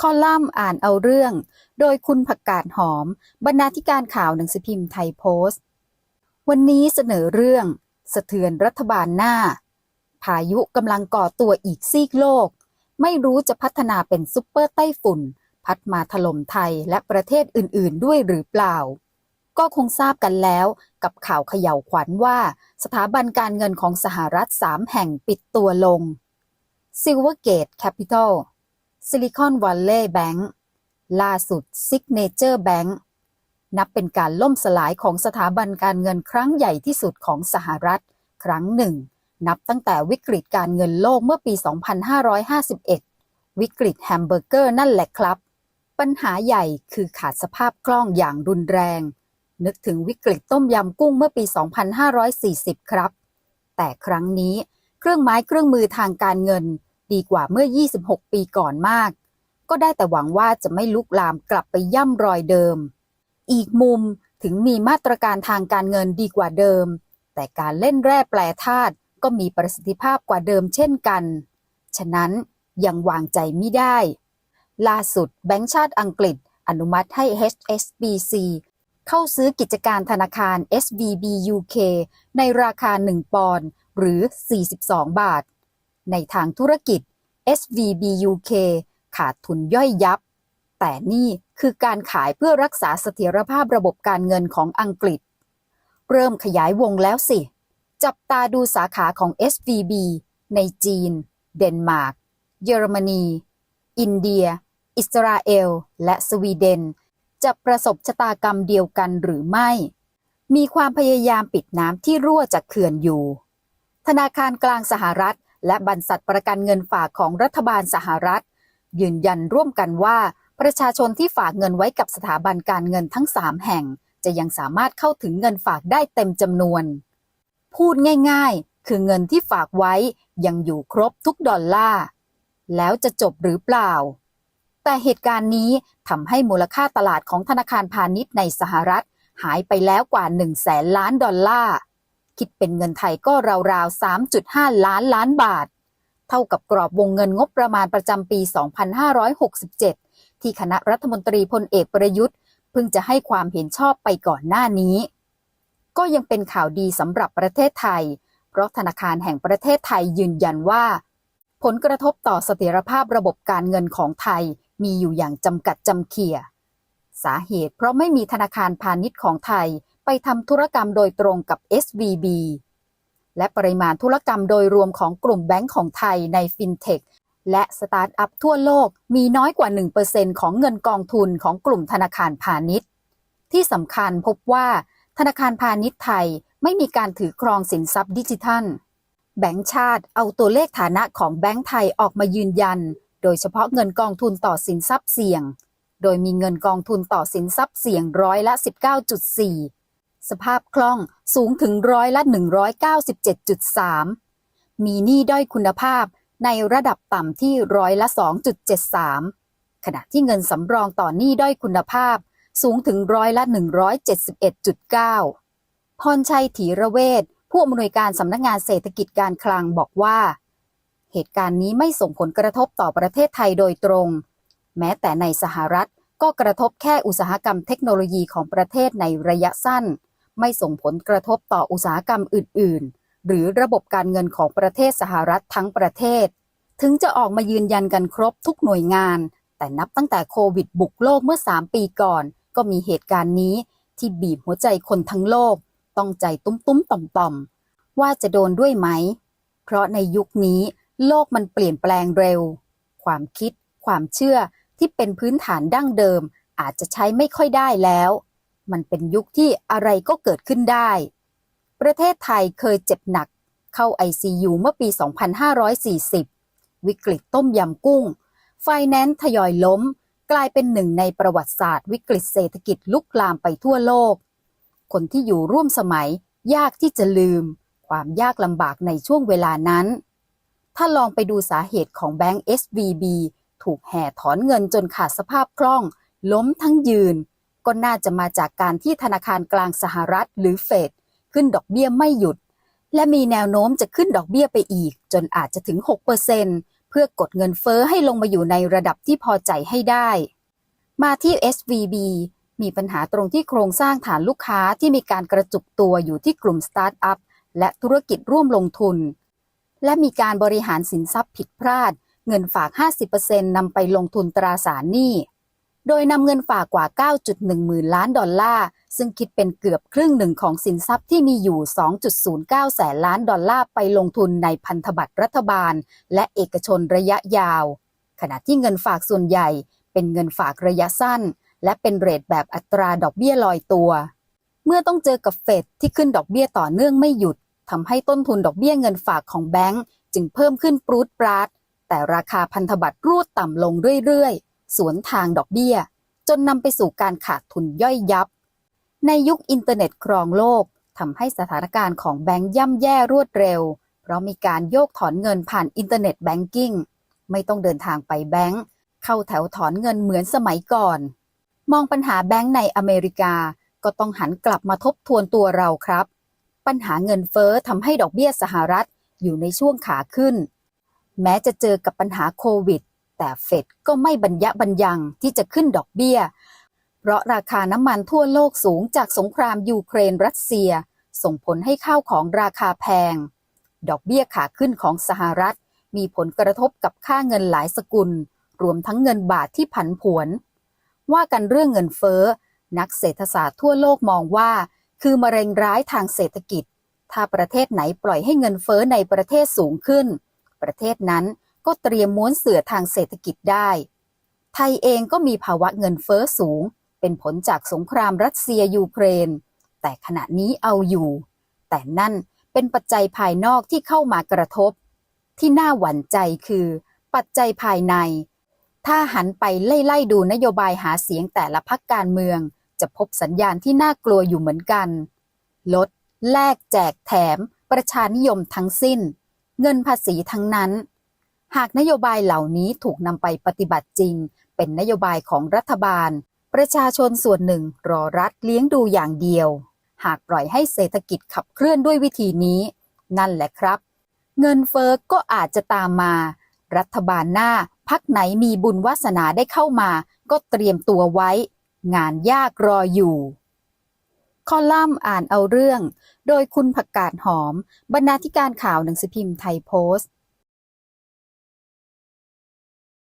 คอลัมน์อ่านเอาเรื่อง โดยคุณผักกาดหอม บรรณาธิการข่าวหนังสือพิมพ์ไทยโพสต์ วันนี้เสนอเรื่อง สะเทือนรัฐบาลหน้า พายุกำลังก่อตัวอีกซีกโลก ไม่รู้จะพัฒนาเป็นซุปเปอร์ไต้ฝุ่น พัดมาถล่มไทยและประเทศอื่น ๆ ด้วยหรือเปล่า ก็คงทราบกันแล้วกับข่าวเขย่าวขวัญว่า สถาบันการเงินของสหรัฐ3แห่งปิดตัวลง Silvergate Capital Silicon Valley Bank ล่ ซิลิคอนวอลล์แบงก์ล่าสุด Signature Bank นับเป็นการล่มสลายของสถาบันการเงินครั้งใหญ่ที่สุดของสหรัฐ ครั้งหนึ่ง นับตั้งแต่วิกฤตการเงินโลกเมื่อปี 2551 วิกฤตแฮมเบอร์เกอร์นั่นแหละครับ ปัญหาใหญ่คือขาดสภาพคล่องอย่างรุนแรง นึกถึงวิกฤตต้มยำกุ้งเมื่อปี 2540 ครับ แต่ครั้งนี้เครื่องไม้เครื่องมือทางการเงิน ดีกว่าเมื่อ 26 ปีก่อนมาก ก็ได้แต่หวังว่าจะไม่ลุกลามกลับไปย่ำรอยเดิม อีกมุมถึงมีมาตรการทางการเงินดีกว่าเดิม แต่การเล่นแร่แปรธาตุก็มีประสิทธิภาพกว่าเดิมเช่นกัน ฉะนั้นยังวางใจไม่ได้ ล่าสุดแบงก์ชาติอังกฤษ อนุมัติให้ HSBC เข้าซื้อกิจการธนาคาร SVB UK ในราคา 1 ปอนด์หรือ 42 บาท ในทางธุรกิจ SVB UK ขาดทุนย่อยยับ แต่นี่คือการขายเพื่อรักษาเสถียรภาพระบบการเงินของอังกฤษ เริ่มขยายวงแล้วสิ จับตาดูสาขาของ SVB ในจีน เดนมาร์ก เยอรมนี อินเดีย อิสราเอล และสวีเดน จะประสบชะตากรรมเดียวกันหรือไม่ มีความพยายามปิดน้ำที่รั่วจากเขื่อนอยู่ ธนาคารกลางสหรัฐ และบรรษัทประกันเงินฝากของรัฐบาลสหรัฐ ยืนยันร่วมกันว่า ประชาชนที่ฝากเงินไว้กับสถาบันการเงินทั้ง 3 แห่ง จะยังสามารถเข้าถึงเงินฝากได้เต็มจำนวน พูดง่ายๆ คือเงินที่ฝากไว้ยังอยู่ครบทุกดอลลาร์ แล้วจะจบหรือเปล่า แต่เหตุการณ์นี้ทำให้มูลค่าตลาดของธนาคารพาณิชย์ในสหรัฐ หายไปแล้วกว่า1แสนล้านดอลลาร์ คิดเป็นเงินไทยก็ราวๆ 3.5 ล้านล้านบาท เท่ากับกรอบวงเงินงบประมาณประจำปี 2567 ที่คณะรัฐมนตรีพลเอกประยุทธ์เพิ่งจะให้ความเห็นชอบไปก่อนหน้านี้ ก็ยังเป็นข่าวดีสำหรับประเทศไทย เพราะธนาคารแห่งประเทศไทยยืนยันว่า ผลกระทบต่อเสถียรภาพระบบการเงินของไทยมีอยู่อย่างจำกัดจำเขี่ย สาเหตุเพราะไม่มีธนาคารพาณิชย์ของไทย ไปทำธุรกรรมโดยตรงกับ SVB และปริมาณธุรกรรมโดยรวมของกลุ่มแบงก์ของไทยในฟินเทคและสตาร์ทอัพทั่วโลกมีน้อยกว่า 1%ของเงินกองทุนของกลุ่มธนาคารพาณิชย์ ที่สำคัญพบว่า ธนาคารพาณิชย์ไทยไม่มีการถือครองสินทรัพย์ดิจิทัล แบงก์ชาติเอาตัวเลขฐานะของแบงก์ไทยออกมายืนยัน โดยเฉพาะเงินกองทุนต่อสินทรัพย์เสี่ยง โดยมีเงินกองทุนต่อสินทรัพย์เสี่ยงร้อยละ 19.4 สภาพคล่องสูงถึงร้อยละ 197.3 มีหนี้ด้อยคุณภาพในระดับต่ำที่ร้อยละ 2.73 ขณะที่เงินสำรองต่อหนี้ด้อยคุณภาพสูงถึงร้อยละ 171.9 พรชัยถีระเวชผู้อำนวยการสำนักงานเศรษฐกิจการคลังบอกว่า เหตุการณ์นี้ไม่ส่งผลกระทบต่อประเทศไทยโดยตรง แม้แต่ในสหรัฐก็กระทบแค่อุตสาหกรรมเทคโนโลยีของประเทศในระยะสั้น ไม่ส่งผลกระทบต่ออุตสาหกรรมอื่น ๆ หรือระบบการเงินของประเทศสหรัฐทั้งประเทศ ถึงจะออกมายืนยันกันครบทุกหน่วยงาน แต่นับตั้งแต่โควิดบุกโลกเมื่อ 3 ปีก่อน ก็มีเหตุการณ์นี้ที่บีบหัวใจคนทั้งโลก ต้องใจตุ้มๆต่อมๆ ว่าจะโดนด้วยไหม เพราะในยุคนี้โลกมันเปลี่ยนแปลงเร็ว ความคิด ความเชื่อที่เป็นพื้นฐานดั้งเดิมอาจจะใช้ไม่ค่อยได้แล้ว มันเป็นยุคที่อะไรก็เกิดขึ้นได้ ประเทศไทยเคยเจ็บหนัก เข้า ICU เมื่อปี 2540 วิกฤตต้มยำกุ้ง ไฟแนนซ์ทยอยล้ม กลายเป็นหนึ่งในประวัติศาสตร์ วิกฤตเศรษฐกิจลุกลามไปทั่วโลก คนที่อยู่ร่วมสมัยยากที่จะลืม ความยากลำบากในช่วงเวลานั้น ถ้าลองไปดูสาเหตุของแบงก์ SVB ถูกแห่ถอนเงินจนขาดสภาพคล่อง ล้มทั้งยืน ก็น่าจะมาจากการที่ธนาคารกลางสหรัฐหรือเฟดขึ้นดอกเบี้ยไม่หยุด และมีแนวโน้มจะขึ้นดอกเบี้ยไปอีก จนอาจจะถึง 6%เเพื่อกดเงินเฟ้อให้ลงมาอยู่ในระดับที่พอใจให้ได้ มาที่ SVB มีปัญหาตรงที่โครงสร้างฐานลูกค้าที่มีการกระจุกตัวอยู่ที่กลุ่มสตาร์ทอัพและธุรกิจร่วมลงทุน และมีการบริหารสินทรัพย์ผิดพลาด เงินฝาก 50%นำไปลงทุนตราสารหนี้ โดยนำเงินฝากกว่า 9.1 หมื่นล้านดอลลาร์ ซึ่งคิดเป็นเกือบครึ่งหนึ่งของสินทรัพย์ที่มีอยู่ 2.09 แสนล้านดอลลาร์ไปลงทุนในพันธบัตรรัฐบาล และเอกชนระยะยาว ขณะที่เงินฝากส่วนใหญ่ เป็นเงินฝากระยะสั้น และเป็นเรทแบบอัตราดอกเบี้ยลอยตัว เมื่อต้องเจอกับเฟดที่ขึ้นดอกเบี้ยต่อเนื่องไม่หยุดทำให้ต้นทุนดอกเบี้ยเงินฝากของแบงก์จึงเพิ่มขึ้นปรูดปราดแต่ราคาพันธบัตรรูดต่ำลงเรื่อยๆ สวนทางดอกเบี้ย จนนำไปสู่การขาดทุนย่อยยับ ในยุคอินเทอร์เน็ตครองโลกทำให้สถานการณ์ของแบงก์ย่ำแย่รวดเร็ว เพราะมีการโยกถอนเงินผ่านอินเทอร์เน็ตแบงกิ้งไม่ต้องเดินทางไปแบงก์เข้าแถวถอนเงินเหมือนสมัยก่อน มองปัญหาแบงก์ในอเมริกาก็ต้องหันกลับมาทบทวนตัวเราครับ ปัญหาเงินเฟ้อทำให้ดอกเบี้ยสหรัฐอยู่ในช่วงขาขึ้น แม้จะเจอกับปัญหาโควิด แต่เฟดก็ไม่บรรยะบรรยังที่จะขึ้นดอกเบี้ย เพราะราคาน้ำมันทั่วโลกสูงจากสงครามยูเครนรัสเซีย ส่งผลให้ข้าวของราคาแพง ดอกเบี้ยขาขึ้นของสหรัฐ มีผลกระทบกับค่าเงินหลายสกุล รวมทั้งเงินบาทที่ผันผวน ว่ากันเรื่องเงินเฟ้อ นักเศรษฐศาสตร์ทั่วโลกมองว่า คือมะเร็งร้ายทางเศรษฐกิจ ถ้าประเทศไหนปล่อยให้เงินเฟ้อในประเทศสูงขึ้น ประเทศนั้น ก็เตรียมม้วนเสือทางเศรษฐกิจได้ ไทยเองก็มีภาวะเงินเฟ้อสูง เป็นผลจากสงครามรัสเซียยูเครน แต่ขณะนี้เอาอยู่ แต่นั่นเป็นปัจจัยภายนอกที่เข้ามากระทบ ที่น่าหวั่นใจคือ ปัจจัยภายใน ถ้าหันไปไล่ๆดูนโยบายหาเสียงแต่ละพักการเมือง จะพบสัญญาณที่น่ากลัวอยู่เหมือนกัน ลด แลกแจกแถม ประชานิยมทั้งสิ้น เงินภาษีทั้งนั้น หากนโยบายเหล่านี้ถูกนำไปปฏิบัติจริง เป็นนโยบายของรัฐบาล ประชาชนส่วนหนึ่งรอรัฐเลี้ยงดูอย่างเดียว หากปล่อยให้เศรษฐกิจขับเคลื่อนด้วยวิธีนี้ นั่นแหละครับ เงินเฟอ้อก็อาจจะตามมา รัฐบาลหน้าพักไหนมีบุญวาสนาได้เข้ามา ก็เตรียมตัวไว้ งานยากรออยู่ คอลัมน์อ่านเอาเรื่อง โดยคุณผักกาดหอม บรรณาธิการข่าวหนังสือพิมพ์ไทยโพสต์